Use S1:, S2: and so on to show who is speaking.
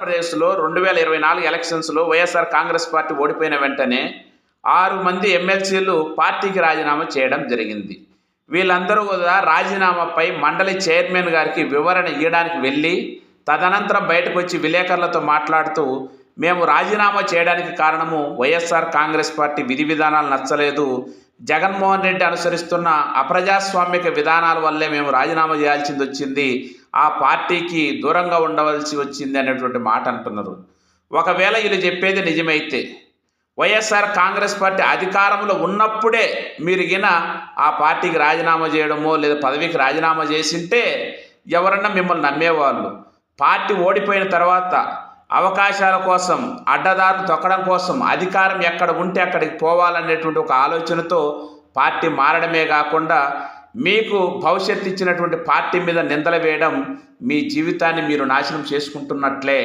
S1: ఆంధ్రప్రదేశ్లో రెండు వేల ఇరవై నాలుగు ఎలక్షన్స్లో వైఎస్ఆర్ కాంగ్రెస్ పార్టీ ఓడిపోయిన వెంటనే ఆరు మంది ఎమ్మెల్సీలు పార్టీకి రాజీనామా చేయడం జరిగింది. వీళ్ళందరూ కూడా రాజీనామాపై మండలి చైర్మన్ గారికి వివరణ ఇవ్వడానికి వెళ్ళి తదనంతరం బయటకు వచ్చి విలేకరులతో మాట్లాడుతూ మేము రాజీనామా చేయడానికి కారణము వైఎస్ఆర్ కాంగ్రెస్ పార్టీ విధి విధానాలు నచ్చలేదు. జగన్మోహన్ రెడ్డి అనుసరిస్తున్న అప్రజాస్వామిక విధానాల వల్లే మేము రాజీనామా చేయాల్సింది వచ్చింది. ఆ పార్టీకి దూరంగా ఉండవలసి వచ్చింది అనేటువంటి మాట అంటున్నారు. ఒకవేళ వీళ్ళు చెప్పేది నిజమైతే వైఎస్ఆర్ కాంగ్రెస్ పార్టీ అధికారంలో ఉన్నప్పుడే మీరు గిన ఆ పార్టీకి రాజీనామా చేయడమో లేదా పదవికి రాజీనామా చేసింటే ఎవరన్నా మిమ్మల్ని నమ్మేవాళ్ళు. పార్టీ ఓడిపోయిన తర్వాత అవకాశాల కోసం అడ్డదారులు తొక్కడం కోసం అధికారం ఎక్కడ ఉంటే అక్కడికి పోవాలనేటువంటి ఒక ఆలోచనతో పార్టీ మారడమే కాకుండా మీకు భవిష్యత్తు ఇచ్చినటువంటి పార్టీ మీద నిందలు వేయడం మీ జీవితాన్ని మీరు నాశనం చేసుకుంటున్నట్లే.